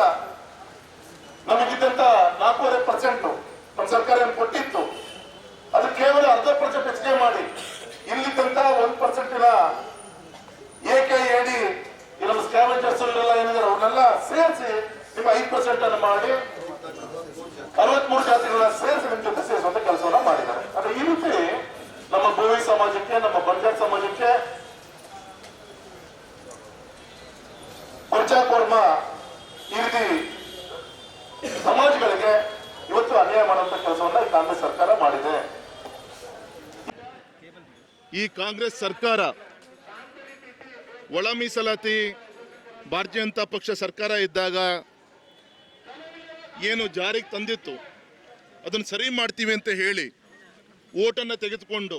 ನಮಗಿದ್ದಂತ ನಾಲ್ಕೂವರೆ ಪರ್ಸೆಂಟ್ ನಮ್ಮ ಸರ್ಕಾರ ಏನ್ ಕೊಟ್ಟಿತ್ತು ಅದು ಕೇವಲ ಅರ್ಧ ಪರ್ಸೆಂಟ್ ಹೆಚ್ಚಿಗೆ ಮಾಡಿ ಇಲ್ಲಿದ್ದಂತ ಒಂದ್ ಪರ್ಸೆಂಟಿನ ಏಕೆ ಎಡಿ ಈ ನಮ್ಮ ಸ್ಕ್ಯಾವೆಂಜರ್ಸ್ ಇವರೆಲ್ಲ ಏನಿದ್ದಾರೆ ಅವ್ರನ್ನೆಲ್ಲ ಸೇರಿಸಿ ನಿಮ್ಮ ಐದು ಪರ್ಸೆಂಟ್ ಅನ್ನು ಮಾಡಿ ಅರವತ್ಮೂರು ಜಾತಿಗಳನ್ನ ಸೇರಿಸಿ ನಿಮ್ ಜೊತೆ ಸೇರಿಸುವಂತ ಕೆಲಸವನ್ನ ಮಾಡಿದ್ದಾರೆ ಆದ್ರೆ ಈ ರೀತಿ ನಮ್ಮ ಬೋವಿ ಸಮಾಜಕ್ಕೆ ನಮ್ಮ ಬಂಜಾರ್ ಸಮಾಜಕ್ಕೆ ಕೊರ್ಮ ಈ ರೀತಿ ಸಮಾಜಗಳಿಗೆ ಇವತ್ತು ಅನ್ಯಾಯ ಮಾಡುವಂತ ಕೆಲಸವನ್ನ ಈ ಕಾಂಗ್ರೆಸ್ ಸರ್ಕಾರ ಮಾಡಿದೆ ಈ ಕಾಂಗ್ರೆಸ್ ಸರ್ಕಾರ ಒಳ ಮೀಸಲಾತಿ ಭಾರತೀಯ ಜನತಾ ಪಕ್ಷ ಸರ್ಕಾರ ಇದ್ದಾಗ ಏನು ಜಾರಿಗೆ ತಂದಿತ್ತು, ಅದನ್ನು ಸರಿ ಮಾಡ್ತೀವಿ ಅಂತ ಹೇಳಿ ಓಟನ್ನು ತೆಗೆದುಕೊಂಡು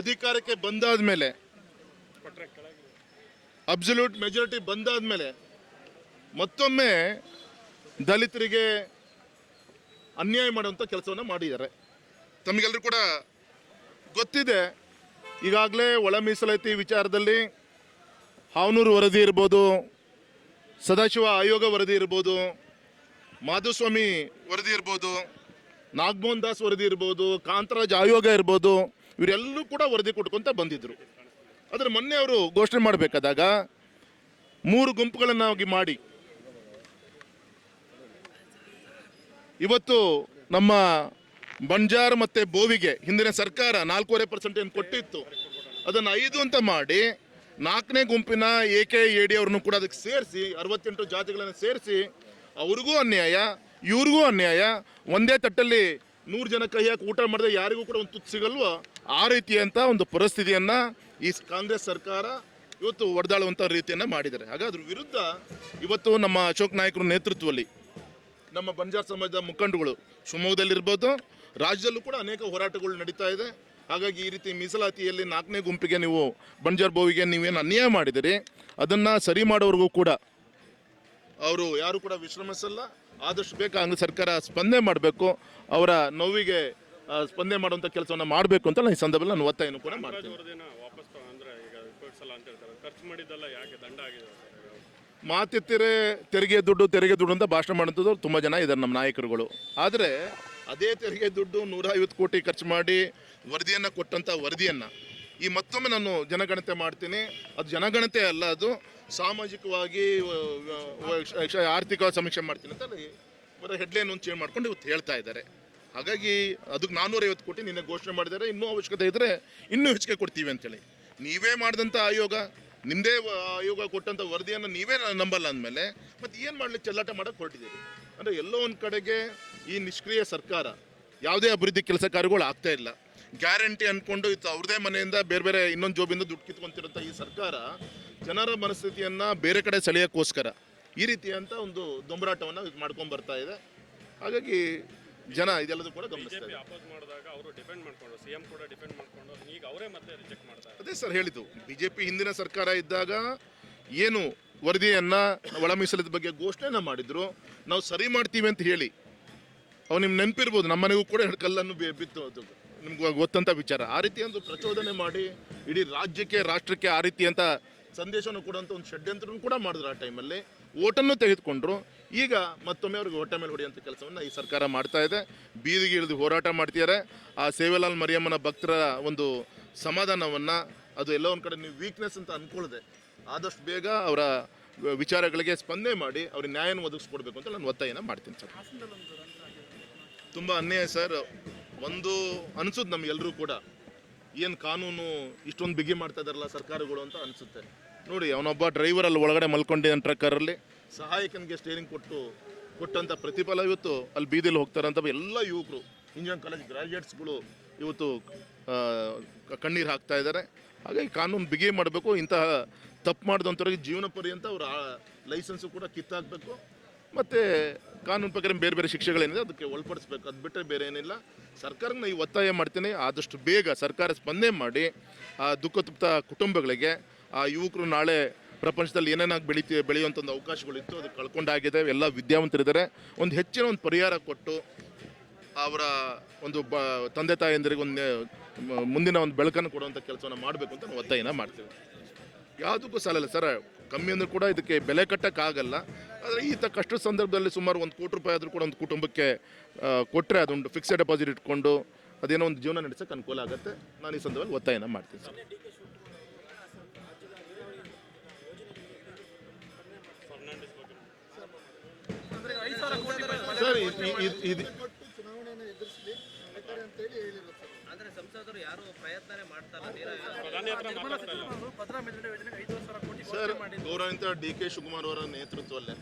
ಅಧಿಕಾರಕ್ಕೆ ಬಂದಾದ ಮೇಲೆ ಅಬ್ಸಲ್ಯೂಟ್ ಮೆಜಾರಿಟಿ ಬಂದಾದ ಮೇಲೆ ಮತ್ತೊಮ್ಮೆ ದಲಿತರಿಗೆ ಅನ್ಯಾಯ ಮಾಡುವಂಥ ಕೆಲಸವನ್ನು ಮಾಡಿದ್ದಾರೆ. ತಮಗೆಲ್ಲರೂ ಕೂಡ ಗೊತ್ತಿದೆ ಈಗಾಗಲೇ ಒಳ ಮೀಸಲಾತಿ ವಿಚಾರದಲ್ಲಿ ಹಾವನೂರು ವರದಿ ಇರ್ಬೋದು, ಸದಾಶಿವ ಆಯೋಗ ವರದಿ ಇರ್ಬೋದು, ಮಾಧುಸ್ವಾಮಿ ವರದಿ ಇರ್ಬೋದು, ನಾಗಮೋಹನ್ ದಾಸ್ ವರದಿ ಇರ್ಬೋದು, ಕಾಂತರಾಜ್ ಆಯೋಗ ಇರ್ಬೋದು, ಇವರೆಲ್ಲರೂ ಕೂಡ ವರದಿ ಕೊಟ್ಕೊಂತ ಬಂದಿದ್ರು. ಆದರೆ ಮೊನ್ನೆ ಅವರು ಘೋಷಣೆ ಮಾಡಬೇಕಾದಾಗ ಮೂರು ಗುಂಪುಗಳನ್ನಾಗಿ ಮಾಡಿ, ಇವತ್ತು ನಮ್ಮ ಬಂಜಾರ್ ಮತ್ತೆ ಬೋವಿಗೆ ಹಿಂದಿನ ಸರ್ಕಾರ ನಾಲ್ಕೂವರೆ ಪರ್ಸೆಂಟ್ ಏನು ಕೊಟ್ಟಿತ್ತು, ಅದನ್ನು ಐದು ಅಂತ ಮಾಡಿ ನಾಲ್ಕನೇ ಗುಂಪಿನ ಎ ಕೆ ಎ ಡಿ ಅವ್ರನ್ನು ಕೂಡ ಅದಕ್ಕೆ ಸೇರಿಸಿ, ಅರವತ್ತೆಂಟು ಜಾತಿಗಳನ್ನು ಸೇರಿಸಿ, ಅವ್ರಿಗೂ ಅನ್ಯಾಯ, ಇವ್ರಿಗೂ ಅನ್ಯಾಯ, ಒಂದೇ ತಟ್ಟಲ್ಲಿ ನೂರು ಜನ ಕೈ ಹಾಕಿ ಊಟ ಮಾಡಿದ್ರೆ ಯಾರಿಗೂ ಕೂಡ ಒಂದು ತುತ್ತು ಸಿಗಲ್ವೋ, ಆ ರೀತಿಯಂಥ ಒಂದು ಪರಿಸ್ಥಿತಿಯನ್ನು ಈ ಕಾಂಗ್ರೆಸ್ ಸರ್ಕಾರ ಇವತ್ತು ಒಡೆದಾಳುವಂಥ ರೀತಿಯನ್ನು ಮಾಡಿದ್ದಾರೆ. ಹಾಗಾದ್ರ ವಿರುದ್ಧ ಇವತ್ತು ನಮ್ಮ ಅಶೋಕ್ ನಾಯಕರ ನೇತೃತ್ವದಲ್ಲಿ ನಮ್ಮ ಬಂಜಾರ್ ಸಮಾಜದ ಮುಖಂಡಗಳು ಶಿವಮೊಗ್ಗದಲ್ಲಿರ್ಬೋದು ರಾಜ್ಯದಲ್ಲೂ ಕೂಡ ಅನೇಕ ಹೋರಾಟಗಳು ನಡೀತಾ ಇದೆ. ಹಾಗಾಗಿ ಈ ರೀತಿ ಮೀಸಲಾತಿಯಲ್ಲಿ ನಾಲ್ಕನೇ ಗುಂಪಿಗೆ ನೀವು ಬಂಜಾರ್ ಬೋವಿಗೆ ನೀವೇನು ಅನ್ಯಾಯ ಮಾಡಿದಿರಿ ಅದನ್ನು ಸರಿ ಮಾಡೋರಿಗೂ ಕೂಡ ಅವರು ಯಾರು ಕೂಡ ವಿಶ್ರಮಿಸಲ್ಲ. ಆದಷ್ಟು ಬೇಗ ಕಾಂಗ್ರೆಸ್ ಸರ್ಕಾರ ಸ್ಪಂದನೆ ಮಾಡಬೇಕು. ಅವರ ನೋವಿಗೆ ಸ್ಪಂದನೆ ಮಾಡುವಂಥ ಕೆಲಸವನ್ನು ಮಾಡಬೇಕು ಅಂತ ನಾನು ಈ ಸಂದರ್ಭದಲ್ಲಿ ನಾನು ಒತ್ತಾಯನೂ ಕೂಡ ಮಾಡ್ತೀನಿ. ಮಾತಿತ್ತಿರೇ ತೆರಿಗೆ ದುಡ್ಡು ತೆರಿಗೆ ದುಡ್ಡು ಅಂತ ಭಾಷಣ ಮಾಡುವಂಥದ್ದು ತುಂಬ ಜನ ಇದ್ದಾರೆ ನಮ್ಮ ನಾಯಕರುಗಳು. ಆದರೆ ಅದೇ ತೆರಿಗೆ ದುಡ್ಡು ನೂರ ಐವತ್ತು ಕೋಟಿ ಖರ್ಚು ಮಾಡಿ ವರದಿಯನ್ನು ಕೊಟ್ಟಂಥ ವರದಿಯನ್ನು. ಈ ಮತ್ತೊಮ್ಮೆ ನಾನು ಜನಗಣತೆ ಮಾಡ್ತೀನಿ. ಅದು ಜನಗಣತೆ ಅಲ್ಲ, ಅದು ಸಾಮಾಜಿಕವಾಗಿ ಆರ್ಥಿಕ ಸಮೀಕ್ಷೆ ಮಾಡ್ತೀನಿ ಅಂತ ಬರೋ ಹೆಡ್ಲೈನ್ ಒಂದು ಚೇಂಜ್ ಮಾಡ್ಕೊಂಡು ಇವತ್ತು ಹೇಳ್ತಾ ಇದ್ದಾರೆ. ಹಾಗಾಗಿ ಅದಕ್ಕೆ ನಾನ್ನೂರೈವತ್ತು ಕೋಟಿ ನಿನ್ನೆ ಘೋಷಣೆ ಮಾಡಿದ್ದಾರೆ. ಇನ್ನೂ ಅವಶ್ಯಕತೆ ಇದ್ದರೆ ಇನ್ನೂ ಹೆಚ್ಚಿಗೆ ಕೊಡ್ತೀವಿ ಅಂತೇಳಿ. ನೀವೇ ಮಾಡಿದಂಥ ಆಯೋಗ ನಿಮ್ಮದೇ ಆಯೋಗ ಕೊಟ್ಟಂಥ ವರದಿಯನ್ನು ನೀವೇ ನಂಬಲ್ಲ ಅಂದಮೇಲೆ ಮತ್ತು ಏನು ಮಾಡ್ಲಿಕ್ಕೆ ಚೆಲ್ಲಾಟ ಮಾಡೋಕ್ಕೆ ಹೊರಟಿದ್ದೀರಿ? ಅಂದರೆ ಎಲ್ಲೋ ಒಂದು ಕಡೆಗೆ ಈ ನಿಷ್ಕ್ರಿಯ ಸರ್ಕಾರ ಯಾವುದೇ ಅಭಿವೃದ್ಧಿ ಕೆಲಸ ಕಾರ್ಯಗಳು ಆಗ್ತಾ ಇಲ್ಲ. ಗ್ಯಾರಂಟಿ ಅಂದ್ಕೊಂಡು ಇತ್ತು ಅವ್ರದೇ ಮನೆಯಿಂದ ಬೇರೆ ಬೇರೆ ಇನ್ನೊಂದು ಜೋಬಿಂದ ದುಡ್ಡು ಕಿತ್ಕೊಂತಿರೋಂಥ ಈ ಸರ್ಕಾರ ಜನರ ಮನಸ್ಥಿತಿಯನ್ನು ಬೇರೆ ಕಡೆ ಸೆಳೆಯೋಕ್ಕೋಸ್ಕರ ಈ ರೀತಿಯಂಥ ಒಂದು ದೊಂಬರಾಟವನ್ನು ಇದು ಮಾಡ್ಕೊಂಡು ಬರ್ತಾ ಇದೆ. ಹಾಗಾಗಿ ಜನ ಇದೆಲ್ಲದೂ ಕೂಡ ಗಮನಿಸ್ತಾರೆ ಬಿಜೆಪಿ ಮಾಡಿದಾಗ ಅವರು ಡಿಪೆಂಡ್ ಮಾಡ್ಕೊಂಡು ಸಿಎಂ ಕೂಡ ಡಿಪೆಂಡ್ ಮಾಡ್ಕೊಂಡು ಈಗ ಅವರೇ ಮತ್ತೆ ರಿಜೆಕ್ಟ್ ಮಾಡ್ತಾರೆ. ಅದೇ ಸರ್ ಹೇಳಿದ್ದು ಬಿಜೆಪಿ ಹಿಂದಿನ ಸರ್ಕಾರ ಇದ್ದಾಗ ಏನು ವರದಿಯನ್ನು ಒಳ ಮೀಸಲಾತಿ ಬಗ್ಗೆ ಘೋಷಣೆನ ಮಾಡಿದ್ರು ನಾವು ಸರಿ ಮಾಡ್ತೀವಿ ಅಂತ ಹೇಳಿ ಅವು ನಿಮ್ಗೆ ನೆನಪಿರ್ಬೋದು ನಮ್ಮ ಮನೆಗೂ ಕೂಡ ಎರಡು ಕಲ್ಲನ್ನು ಬಿತ್ತು ಅದು. ನಿಮ್ಗೆ ಗೊತ್ತಂತ ವಿಚಾರ. ಆ ರೀತಿ ಒಂದು ಪ್ರಚೋದನೆ ಮಾಡಿ, ಇಡೀ ರಾಜ್ಯಕ್ಕೆ, ರಾಷ್ಟ್ರಕ್ಕೆ ಆ ರೀತಿ ಅಂತ ಸಂದೇಶವನ್ನು ಕೊಡುವಂಥ ಒಂದು ಷಡ್ಯಂತ್ರನೂ ಕೂಡ ಮಾಡಿದ್ರು ಆ ಟೈಮಲ್ಲಿ. ಓಟನ್ನು ತೆಗೆದುಕೊಂಡ್ರು. ಈಗ ಮತ್ತೊಮ್ಮೆ ಅವ್ರಿಗೆ ಹೊಟ್ಟೆ ಮೇಲೆ ಹೊಡೆಯುವಂಥ ಕೆಲಸವನ್ನು ಈ ಸರ್ಕಾರ ಮಾಡ್ತಾ ಇದೆ. ಬೀದಿಗೆ ಇಳಿದು ಹೋರಾಟ ಮಾಡ್ತಿದ್ದಾರೆ. ಆ ಸೇವೆಲಾಲ್ ಮರಿಯಮ್ಮನ ಭಕ್ತರ ಒಂದು ಸಮಾಧಾನವನ್ನು, ಅದು ಎಲ್ಲ ಒಂದು ಕಡೆ ನೀವು ವೀಕ್ನೆಸ್ ಅಂತ ಅಂದ್ಕೊಳ್ಳದೆ ಆದಷ್ಟು ಬೇಗ ಅವರ ವಿಚಾರಗಳಿಗೆ ಸ್ಪಂದನೆ ಮಾಡಿ, ಅವ್ರಿಗೆ ನ್ಯಾಯನ ಒದಗಿಸ್ಕೊಡ್ಬೇಕು ಅಂತ ನಾನು ಒತ್ತಾಯನ ಮಾಡ್ತೀನಿ ಸರ್. ತುಂಬ ಅನ್ಯಾಯ ಸರ್. ಒಂದು ಅನಿಸುದು ನಮ್ಗೆಲ್ಲರೂ ಕೂಡ. ಏನು ಕಾನೂನು ಇಷ್ಟೊಂದು ಬಿಗಿ ಮಾಡ್ತಾ ಇದಾರಲ್ಲ ಸರ್ಕಾರಗಳು ಅಂತ ಅನಿಸುತ್ತೆ. ನೋಡಿ, ಅವನೊಬ್ಬ ಡ್ರೈವರ್ ಅಲ್ಲಿ ಒಳಗಡೆ ಮಲ್ಕೊಂಡಿದ್ದಾನೆ ಟ್ರಕ್ಕರಲ್ಲಿ ಸಹಾಯಕನಿಗೆ ಸ್ಟೇರಿಂಗ್ ಕೊಟ್ಟು ಕೊಟ್ಟಂಥ ಪ್ರತಿಫಲ ಇವತ್ತು ಅಲ್ಲಿ ಬೀದಿಲಿ ಹೋಗ್ತಾರಂತ ಎಲ್ಲ ಯುವಕರು. ಇಂಜಿನಿಯರಿಂಗ್ ಕಾಲೇಜ್ ಗ್ರಾಜ್ಯುಯೇಟ್ಸ್ಗಳು ಇವತ್ತು ಕಣ್ಣೀರು ಹಾಕ್ತಾ ಇದ್ದಾರೆ. ಹಾಗಾಗಿ ಕಾನೂನು ಬಿಗಿ ಮಾಡಬೇಕು, ಇಂತಹ ತಪ್ಪು ಮಾಡಿದಂಥವ್ರಿಗೆ ಜೀವನ ಪರ್ಯಂತ ಅವರ ಲೈಸೆನ್ಸು ಕೂಡ ಕಿತ್ತಾಕಬೇಕು. ಮತ್ತು ಕಾನೂನು ಪ್ರಕಾರ ಬೇರೆ ಬೇರೆ ಶಿಕ್ಷೆಗಳೇನಿದೆ ಅದಕ್ಕೆ ಒಳಪಡಿಸ್ಬೇಕು. ಅದು ಬಿಟ್ಟರೆ ಬೇರೆ ಏನಿಲ್ಲ. ಸರ್ಕಾರನ ಈ ಒತ್ತಾಯ ಮಾಡ್ತೀನಿ. ಆದಷ್ಟು ಬೇಗ ಸರ್ಕಾರ ಸ್ಪಂದನೆ ಮಾಡಿ, ಆ, ದುಃಖತಪ್ತ ಕುಟುಂಬಗಳಿಗೆ, ಆ, ಯುವಕರು ನಾಳೆ ಪ್ರಪಂಚದಲ್ಲಿ ಏನೇನಾಗಿ ಬೆಳೀತಿ ಬೆಳೆಯುವಂಥ ಒಂದು ಅವಕಾಶಗಳಿತ್ತು ಅದು ಕಳ್ಕೊಂಡಾಗಿದೆ. ಎಲ್ಲ ವಿದ್ಯಾವಂತರಿದ್ದಾರೆ. ಒಂದು ಹೆಚ್ಚಿನ ಒಂದು ಪರಿಹಾರ ಕೊಟ್ಟು ಅವರ ಒಂದು ಬ, ತಂದೆ ತಾಯಿಯಂದರಿಗೆ ಒಂದು ಮುಂದಿನ ಒಂದು ಬೆಳಕನ್ನು ಕೊಡುವಂಥ ಕೆಲಸವನ್ನು ಮಾಡಬೇಕು ಅಂತ ನಾವು ಒತ್ತಾಯನ ಮಾಡ್ತೀವಿ. ಯಾವುದಕ್ಕೂ ಸಾಲಲ್ಲ ಸರ್. ಕಮ್ಮಿ ಅಂದರೂ ಕೂಡ ಇದಕ್ಕೆ ಬೆಲೆ ಕಟ್ಟೋಕ್ಕಾಗಲ್ಲ. ಆದರೆ ಈತ ಕಷ್ಟದ ಸಂದರ್ಭದಲ್ಲಿ ಸುಮಾರು ಒಂದು ಕೋಟಿ ರೂಪಾಯಿ ಆದರೂ ಕೂಡ ಒಂದು ಕುಟುಂಬಕ್ಕೆ ಕೊಟ್ಟರೆ ಅದೊಂದು ಫಿಕ್ಸೆಡ್ ಡೆಪಾಸಿಟ್ ಇಟ್ಕೊಂಡು ಅದೇನೋ ಒಂದು ಜೀವನ ನಡೆಸೋಕೆ ಅನುಕೂಲ ಆಗುತ್ತೆ. ನಾನು ಈ ಸಂದರ್ಭದಲ್ಲಿ ಒತ್ತಾಯನ ಮಾಡ್ತೀನಿ ಸರ್. ಸರ್ ಇದು- ಸಂಸದರು ಯಾರು ಪ್ರಯತ್ನ ಮಾಡ್ತಾರೆ ಸರ್ ಗೌರವಿಂತ ಡಿ ಕೆ ಶಿವಕುಮಾರ್ ಅವರ ನೇತೃತ್ವದಲ್ಲಿ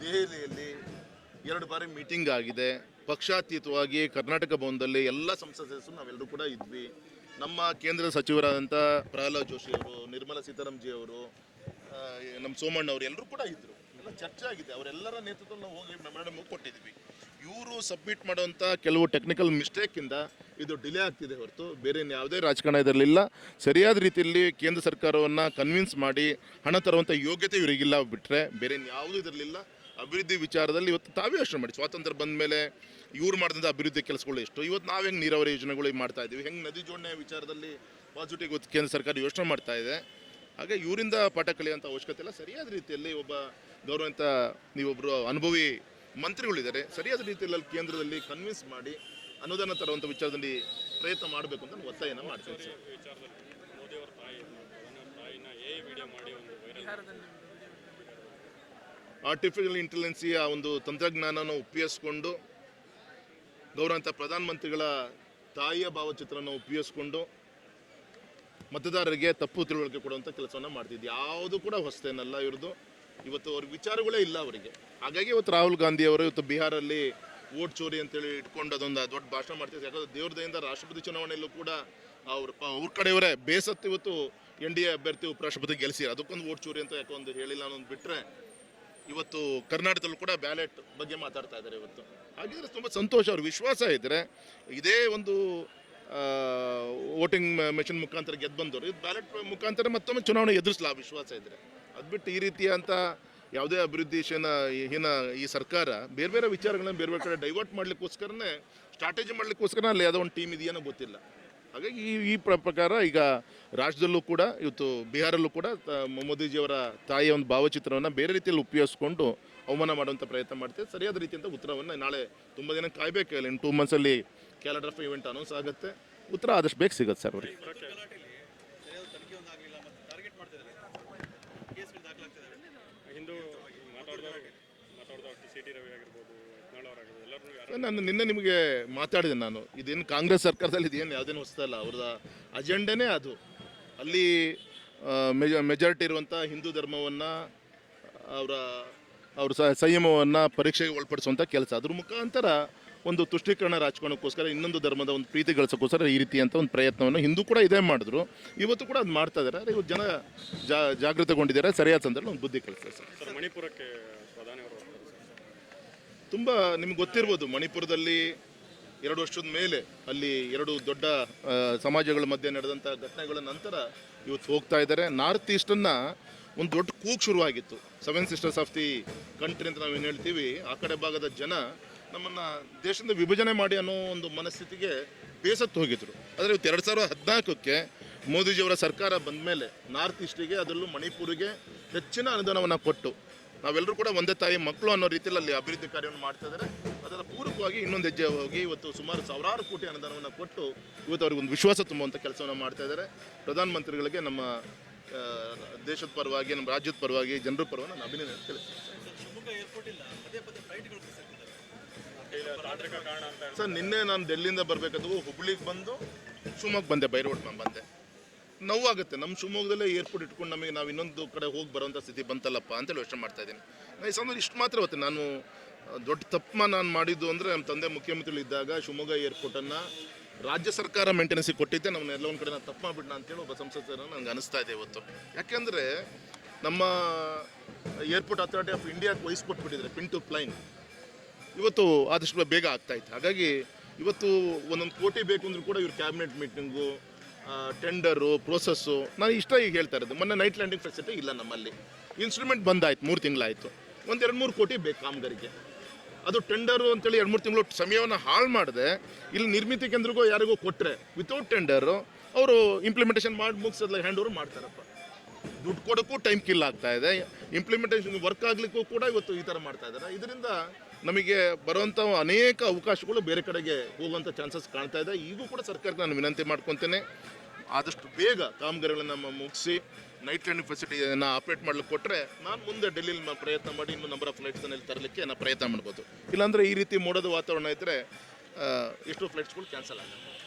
ದೆಹಲಿಯಲ್ಲಿ ಎರಡು ಬಾರಿ ಮೀಟಿಂಗ್ ಆಗಿದೆ. ಪಕ್ಷಾತೀತವಾಗಿ ಕರ್ನಾಟಕ ಭವನದಲ್ಲಿ ಎಲ್ಲ ಸಂಸದರು ಸದಸ್ಯರು ನಾವೆಲ್ಲರೂ ಕೂಡ ಇದ್ವಿ. ನಮ್ಮ ಕೇಂದ್ರ ಸಚಿವರಾದಂಥ ಪ್ರಹ್ಲಾದ್ ಜೋಶಿ ಅವರು ನಿರ್ಮಲಾ ಸೀತಾರಾಮಜಿ ಅವರು ನಮ್ಮ ಸೋಮಣ್ಣ ಅವರು ಎಲ್ಲರೂ ಕೂಡ ಇದ್ದರು ಎಲ್ಲ ಚರ್ಚೆ ಆಗಿದೆ. ಅವರೆಲ್ಲರ ನೇತೃತ್ವದಲ್ಲಿ ನಾವು ಹೋಗಿ ಮೆಮೊರಾಂಡಮ್ ಕೊಟ್ಟಿದ್ವಿ. ಇವರು ಸಬ್ಮಿಟ್ ಮಾಡುವಂಥ ಕೆಲವು ಟೆಕ್ನಿಕಲ್ ಮಿಸ್ಟೇಕಿಂದ ಇದು ಡಿಲೇ ಆಗ್ತಿದೆ ಹೊರತು ಬೇರೆ ಯಾವುದೇ ರಾಜಕಾರಣ ಇದರಲ್ಲಿಲ್ಲ. ಸರಿಯಾದ ರೀತಿಯಲ್ಲಿ ಕೇಂದ್ರ ಸರ್ಕಾರವನ್ನು ಕನ್ವಿನ್ಸ್ ಮಾಡಿ ಹಣ ತರುವಂಥ ಯೋಗ್ಯತೆ ಇವರಿಗಿಲ್ಲ ಬಿಟ್ಟರೆ ಬೇರೆ ಯಾವುದೂ ಇದರಲ್ಲಿಲ್ಲ. ಅಭಿವೃದ್ಧಿ ವಿಚಾರದಲ್ಲಿ ಇವತ್ತು ತಾವೇ ಯೋಚನೆ ಮಾಡಿ. ಸ್ವಾತಂತ್ರ್ಯ ಬಂದ ಮೇಲೆ ಇವ್ರು ಮಾಡಿದಂಥ ಅಭಿವೃದ್ಧಿ ಕೆಲಸಗಳು ಎಷ್ಟು? ಇವತ್ತು ನಾವು ಹೆಂಗೆ ನೀರಾವರಿ ಯೋಜನೆಗಳು ಮಾಡ್ತಾ ಇದ್ದೀವಿ. ಹೆಂಗೆ ನದಿ ಜೋಡಣೆ ವಿಚಾರದಲ್ಲಿ ಪಾಸಿಟಿವ್ ಇವತ್ತು ಕೇಂದ್ರ ಸರ್ಕಾರ ಯೋಚನೆ ಮಾಡ್ತಾ ಇದೆ. ಹಾಗೆ ಇವರಿಂದ ಪಾಠ ಕಲಿಯುವಂಥ ಅವಶ್ಯಕತೆ ಇಲ್ಲ. ಸರಿಯಾದ ರೀತಿಯಲ್ಲಿ ಒಬ್ಬ ಗೌರವಂತ ನೀವೊಬ್ಬರು ಅನುಭವಿ ಮಂತ್ರಿಗಳಿದ್ದಾರೆ ಸರಿಯಾದ ರೀತಿಯಲ್ಲಿ ಅಲ್ಲಿ ಕೇಂದ್ರದಲ್ಲಿ ಕನ್ವಿನ್ಸ್ ಮಾಡಿ ಅನುದಾನ ತರುವಂಥ ವಿಚಾರದಲ್ಲಿ ಪ್ರಯತ್ನ ಮಾಡಬೇಕು ಅಂತ ನಾನು ಒತ್ತಾಯನ ಮಾಡ್ತೀನಿ ಸರ್. ಈ ವಿಚಾರದಲ್ಲಿ ಮೋದಿ ಅವರ ತಾಯಿ ಪ್ರಧಾನಿ ತಾಯಿನ ಎ ವಿಡಿಯೋ ಮಾಡಿ ಒಂದು ವೈರಲ್ ಆರ್ಟಿಫಿಷಿಯಲ್ ಇಂಟೆಲಿಜೆನ್ಸಿಯ ಒಂದು ತಂತ್ರಜ್ಞಾನನ ಉಪಯೋಗಿಸ್ಕೊಂಡು ಗೌರವಂತ ಪ್ರಧಾನಮಂತ್ರಿಗಳ ತಾಯಿಯ ಭಾವಚಿತ್ರನ ಉಪಯೋಗಿಸ್ಕೊಂಡು ಮತದಾರರಿಗೆ ತಪ್ಪು ತಿಳುವಳಿಕೆ ಕೊಡುವಂಥ ಕೆಲಸವನ್ನು ಮಾಡ್ತಿದ್ದೆ. ಯಾವುದು ಕೂಡ ಹೊಸತೇನಲ್ಲ ಇವ್ರದ್ದು. ಇವತ್ತು ಅವ್ರ ವಿಚಾರಗಳೇ ಇಲ್ಲ ಅವರಿಗೆ. ಹಾಗಾಗಿ ಇವತ್ತು ರಾಹುಲ್ ಗಾಂಧಿ ಅವರು ಇವತ್ತು ಬಿಹಾರಲ್ಲಿ ವೋಟ್ ಚೋರಿ ಅಂತೇಳಿ ಇಟ್ಕೊಂಡು ಅದೊಂದು ದೊಡ್ಡ ಭಾಷಣ ಮಾಡ್ತಿದ್ದಾರೆ. ಯಾಕಂದ್ರೆ ದೇವ್ರ ದಯಿಂದ ರಾಷ್ಟ್ರಪತಿ ಚುನಾವಣೆಯಲ್ಲೂ ಕೂಡ ಅವ್ರ ಅವ್ರ ಕಡೆಯವರೇ ಬೇಸತ್ತು ಇವತ್ತು ಎನ್ ಡಿ ಎ ಅಭ್ಯರ್ಥಿ ಉಪರಾಷ್ಟ್ರಪತಿ ಗೆಲ್ಸಿ ಅದಕ್ಕೊಂದು ವೋಟ್ ಚೋರಿ ಅಂತ ಯಾಕೊಂದು ಹೇಳಿಲ್ಲ ಅನ್ನೋದು ಬಿಟ್ಟರೆ ಇವತ್ತು ಕರ್ನಾಟಕದಲ್ಲೂ ಕೂಡ ಬ್ಯಾಲೆಟ್ ಬಗ್ಗೆ ಮಾತಾಡ್ತಾ ಇದ್ದಾರೆ ಇವತ್ತು. ಹಾಗಿದ್ರೆ ತುಂಬ ಸಂತೋಷ ಅವ್ರ ವಿಶ್ವಾಸ ಇದ್ದರೆ ಇದೇ ಒಂದು ವೋಟಿಂಗ್ ಮೆಷಿನ್ ಮುಖಾಂತರ ಗೆದ್ದು ಬಂದವರು. ಇದು ಬ್ಯಾಲೆಟ್ ಮುಖಾಂತರ ಮತ್ತೊಮ್ಮೆ ಚುನಾವಣೆ ಎದುರಿಸಲ ವಿಶ್ವಾಸ ಇದ್ದರೆ ಅದು ಬಿಟ್ಟು ಈ ರೀತಿಯಂಥ ಯಾವುದೇ ಅಭಿವೃದ್ಧಿ ಶೇನ ಹೀನ ಈ ಸರ್ಕಾರ ಬೇರೆ ಬೇರೆ ವಿಚಾರಗಳನ್ನ ಬೇರೆ ಬೇರೆ ಕಡೆ ಡೈವರ್ಟ್ ಮಾಡ್ಲಿಕ್ಕೋಸ್ಕರನೇ ಸ್ಟ್ರಾಟಜಿ ಮಾಡ್ಲಿಕ್ಕೋಸ್ಕರ ಅಲ್ಲಿ ಯಾವುದೋ ಒಂದು ಟೀಮ್ ಇದೆಯೇನೋ ಗೊತ್ತಿಲ್ಲ. ಹಾಗಾಗಿ ಈ ಈ ಪ್ರ- ಪ್ರಕಾರ ಈಗ ರಾಜ್ಯದಲ್ಲೂ ಕೂಡ, ಇವತ್ತು ಬಿಹಾರಲ್ಲೂ ಕೂಡ ಮೋದಿಜಿಯವರ ತಾಯಿಯ ಒಂದು ಭಾವಚಿತ್ರವನ್ನು ಬೇರೆ ರೀತಿಯಲ್ಲಿ ಉಪಯೋಗಿಸ್ಕೊಂಡು ಅವಮಾನ ಮಾಡುವಂಥ ಪ್ರಯತ್ನ ಮಾಡ್ತೇವೆ. ಸರಿಯಾದ ರೀತಿಯಂತ ಉತ್ತರವನ್ನು ನಾಳೆ ತುಂಬ ದಿನ ಕಾಯಬೇಕಲ್ಲ ಇನ್ನು ಟೂ ಮಂತ್ಸಲ್ಲಿ ಕ್ಯಾಲೆಂಡರ್ ಆಫ್ ಇವೆಂಟ್ ಅನೌನ್ಸ್ ಆಗುತ್ತೆ. ಉತ್ತರ ಆದಷ್ಟು ಬೇಗ ಸಿಗುತ್ತೆ ಸರ್ ಅವ್ರಿಗೆ ಹಿಂದೂ ಮಾತಾಡಿದವರು ಮಾತಾಡಿದವರು ಸಿ ಟಿ ರವಿ ಆಗಿರ್ಬೋದು ಯತ್ನಾಳ್ ಅವರಾಗಿರ್ಬೋದು ಎಲ್ಲರೂ ಯಾರು ನಾನು ನಿನ್ನೆ ನಿಮಗೆ ಮಾತಾಡಿದೆ ನಾನು. ಇದೇನು ಕಾಂಗ್ರೆಸ್ ಸರ್ಕಾರದಲ್ಲಿ ಇದೇನು ಯಾವುದೇನು ಹೊಸದಲ್ಲ ಅವ್ರದ ಅಜೆಂಡೇನೇ ಅದು. ಅಲ್ಲಿ ಮೆಜ ಮೆಜಾರಿಟಿ ಇರುವಂಥ ಹಿಂದೂ ಧರ್ಮವನ್ನು, ಅವರ, ಅವ್ರ ಸಂಯಮವನ್ನು ಪರೀಕ್ಷೆಗೆ ಒಳಪಡಿಸುವಂಥ ಕೆಲಸ. ಅದ್ರ ಮುಖಾಂತರ ಒಂದು ತುಷ್ಟೀಕರಣ ರಾಜಕಾರಣಕ್ಕೋಸ್ಕರ ಇನ್ನೊಂದು ಧರ್ಮದ ಒಂದು ಪ್ರೀತಿ ಗಳಿಸೋಕ್ಕೋಸ್ಕರ ಈ ರೀತಿ ಅಂತ ಒಂದು ಪ್ರಯತ್ನವನ್ನು ಹಿಂದೂ ಕೂಡ ಇದೇ ಮಾಡಿದ್ರು. ಇವತ್ತು ಕೂಡ ಅದು ಮಾಡ್ತಾ ಇದ್ದಾರೆ ಇವತ್ತು ಜನ ಜಾಗೃತಗೊಂಡಿದ್ದಾರೆ. ಸರಿಯಾದ ಸಂದರ್ಭ ಒಂದು ಬುದ್ಧಿ ಸರ್. ಸರ್, ಮಣಿಪುರಕ್ಕೆ ಪ್ರಧಾನಿ ಅವರು ಹೋಗ್ತಾರೆ ಸರ್ ತುಂಬ ನಿಮ್ಗೆ ಗೊತ್ತಿರ್ಬೋದು, ಮಣಿಪುರದಲ್ಲಿ ಎರಡು ವರ್ಷದ ಮೇಲೆ ಅಲ್ಲಿ ಎರಡು ದೊಡ್ಡ ಸಮಾಜಗಳ ಮಧ್ಯೆ ನಡೆದಂಥ ಘಟನೆಗಳ ನಂತರ ಇವತ್ತು ಹೋಗ್ತಾ ಇದ್ದಾರೆ. ನಾರ್ತ್ ಈಸ್ಟನ್ನು ಒಂದು ದೊಡ್ಡ ಕೂಗ್ ಶುರುವಾಗಿತ್ತು. Seven sisters of the country ಅಂತ ನಾವೇನು ಹೇಳ್ತೀವಿ, ಆ ಕಡೆ ಭಾಗದ ಜನ ನಮ್ಮನ್ನು ದೇಶದಿಂದ ವಿಭಜನೆ ಮಾಡಿ ಅನ್ನೋ ಒಂದು ಮನಸ್ಥಿತಿಗೆ ಬೇಸತ್ತು ಹೋಗಿದ್ರು. ಆದರೆ ಇವತ್ತು ಎರಡು ಸಾವಿರದ ಹದಿನಾಲ್ಕಕ್ಕೆ ಮೋದಿಜಿಯವರ ಸರ್ಕಾರ ಬಂದ ಮೇಲೆ ನಾರ್ತ್ ಈಸ್ಟಿಗೆ, ಅದರಲ್ಲೂ ಮಣಿಪುರಿಗೆ ಹೆಚ್ಚಿನ ಅನುದಾನವನ್ನು ಕೊಟ್ಟು ನಾವೆಲ್ಲರೂ ಕೂಡ ಒಂದೇ ತಾಯಿ ಮಕ್ಕಳು ಅನ್ನೋ ರೀತಿಯಲ್ಲಿ ಅಲ್ಲಿ ಅಭಿವೃದ್ಧಿ ಕಾರ್ಯವನ್ನು ಮಾಡ್ತಾ ಇದ್ದಾರೆ. ಅದರ ಪೂರಕವಾಗಿ ಇನ್ನೊಂದು ಹೆಜ್ಜೆ ಹೋಗಿ ಇವತ್ತು ಸುಮಾರು ಸಾವಿರಾರು ಕೋಟಿ ಅನುದಾನವನ್ನು ಕೊಟ್ಟು ಇವತ್ತು ಅವ್ರಿಗೆ ಒಂದು ವಿಶ್ವಾಸ ತುಂಬುವಂಥ ಕೆಲಸವನ್ನು ಮಾಡ್ತಾ ಇದ್ದಾರೆ. ಪ್ರಧಾನಮಂತ್ರಿಗಳಿಗೆ ನಮ್ಮ ದೇಶದ ಪರವಾಗಿ, ನಮ್ಮ ರಾಜ್ಯದ ಪರವಾಗಿ, ಜನರ ಪರವಾಗಿ ನಾನು ಅಭಿನಂದನೆ ಸರ್, ನಿನ್ನೆ ನಾನು ಡೆಲ್ಲಿಯಿಂದ ಬರಬೇಕಾದ್ರು ಹುಬ್ಳಿಗೆ ಬಂದು ಶಿವಮೊಗ್ಗ ಬಂದೆ, ಬೈರೋಡ್ ನಾನು ಬಂದೆ. ನೋವಾಗುತ್ತೆ. ನಮ್ಮ ಶಿವಮೊಗ್ಗದಲ್ಲೇ ಏರ್ಪೋರ್ಟ್ ಇಟ್ಕೊಂಡು ನಮಗೆ ನಾವು ಇನ್ನೊಂದು ಕಡೆ ಹೋಗಿ ಬರೋಂಥ ಸ್ಥಿತಿ ಬಂತಲ್ಲಪ್ಪ ಅಂತೇಳಿ ಯೋಚನೆ ಮಾಡ್ತಾ ಇದ್ದೀನಿ. ಈ ಸಂದರ್ಭ ಇಷ್ಟು ಮಾತ್ರ ಇವತ್ತು ನಾನು ದೊಡ್ಡ ತಪ್ಪು ನಾನು ಮಾಡಿದ್ದು ಅಂದರೆ ನಮ್ಮ ತಂದೆ ಮುಖ್ಯಮಂತ್ರಿಗಳು ಇದ್ದಾಗ ಶಿವಮೊಗ್ಗ ಏರ್ಪೋರ್ಟನ್ನು ರಾಜ್ಯ ಸರ್ಕಾರ ಮೇಂಟೆನೆನ್ಸಿಗೆ ಕೊಟ್ಟಿದ್ದೆ. ನಮ್ಮ ಎಲ್ಲ ಒಂದು ಕಡೆ ನಾನು ತಪ್ಪು ಮಾಡಿಬಿಡ್ನ ಅಂತೇಳಿ ಒಬ್ಬ ಸಂಸದರು ನನಗೆ ಅನಿಸ್ತಾ ಇದೆ ಇವತ್ತು. ಯಾಕೆಂದರೆ ನಮ್ಮ ಏರ್ಪೋರ್ಟ್ ಅಥಾರಿಟಿ ಆಫ್ ಇಂಡಿಯಾಗೆ ವಹಿಸ್ಕೊಟ್ಬಿಟ್ಟಿದ್ದಾರೆ, ಪಿನ್ ಟು ಪ್ಲೈನ್. ಇವತ್ತು ಆದಷ್ಟು ಬೇಗ ಆಗ್ತಾಯಿತ್ತು ಹಾಗಾಗಿ ಇವತ್ತು ಒಂದೊಂದು ಕೋಟಿ ಬೇಕು ಅಂದರೂ ಕೂಡ ಇವ್ರ ಕ್ಯಾಬಿನೆಟ್ ಮೀಟಿಂಗು ಟೆಂಡರು ಪ್ರೋಸೆಸ್ಸು ನಾನು ಇಷ್ಟ ಈಗ ಹೇಳ್ತಾ ಇರೋದು. ಮೊನ್ನೆ ನೈಟ್ ಲ್ಯಾಂಡಿಂಗ್ ಫೆಸಿಲಿಟಿ ಇಲ್ಲ ನಮ್ಮಲ್ಲಿ. ಇನ್ಸ್ಟ್ರೂಮೆಂಟ್ ಬಂದಾಯ್ತು, ಮೂರು ತಿಂಗಳಾಯಿತು. ಒಂದು ಎರಡು ಮೂರು ಕೋಟಿ ಬೇಕು ಕಾಮಗಾರಿಗೆ. ಅದು ಟೆಂಡರು ಅಂತೇಳಿ ಎರಡು ಮೂರು ತಿಂಗಳು ಸಮಯವನ್ನು ಹಾಳು ಮಾಡಿದೆ. ಇಲ್ಲಿ ನಿರ್ಮಿತಿ ಕೇಂದ್ರಗೂ ಯಾರಿಗೂ ಕೊಟ್ಟರೆ ವಿತೌಟ್ ಟೆಂಡರು ಅವರು ಇಂಪ್ಲಿಮೆಂಟೇಷನ್ ಮಾಡಿ ಮುಗಿಸೋದ್ಲ ಹ್ಯಾಂಡ್ ಓವರ್ ಮಾಡ್ತಾರಪ್ಪ. ದುಡ್ಡು ಕೊಡೋಕ್ಕೂ ಟೈಮ್ ಕಿಲ್ ಆಗ್ತಾ ಇದೆ. ಇಂಪ್ಲಿಮೆಂಟೇಷನ್ ವರ್ಕ್ ಆಗಲಿಕ್ಕೂ ಕೂಡ ಇವತ್ತು ಈ ಥರ ಮಾಡ್ತಾ ಇದ್ದಾರೆ ಇದರಿಂದ ನಮಗೆ ಬರುವಂಥ ಅನೇಕ ಅವಕಾಶಗಳು ಬೇರೆ ಕಡೆಗೆ ಹೋಗುವಂಥ ಚಾನ್ಸಸ್ ಕಾಣ್ತಾ ಇದೆ. ಈಗೂ ಕೂಡ ಸರ್ಕಾರಕ್ಕೆ ನಾನು ವಿನಂತಿ ಮಾಡ್ಕೊತೇನೆ. ಆದಷ್ಟು ಬೇಗ ಕಾಮಗಾರಿಗಳನ್ನ ಮುಗಿಸಿ ನೈಟ್ ಲ್ಯಾಂಡಿಂಗ್ ಫೆಸಿಲಿಟಿಯನ್ನು ಆಪ್ರೇಟ್ ಮಾಡ್ಲಿಕ್ಕೆ ಕೊಟ್ಟರೆ ನಾನು ಮುಂದೆ ಡೆಲ್ಲಿಲಿ ಪ್ರಯತ್ನ ಮಾಡಿ ಇನ್ನೂ ನಂಬರ್ ಆಫ್ ಫ್ಲೈಟ್ಸನ್ನು ತರಲಿಕ್ಕೆ ನಾನು ಪ್ರಯತ್ನ ಮಾಡ್ಬೋದು. ಇಲ್ಲಾಂದರೆ ಈ ರೀತಿ ಮೋಡದ ವಾತಾವರಣ ಇದ್ದರೆ ಎಷ್ಟೋ ಫ್ಲೈಟ್ಸ್ಗಳು ಕ್ಯಾನ್ಸಲ್ ಆಗುತ್ತೆ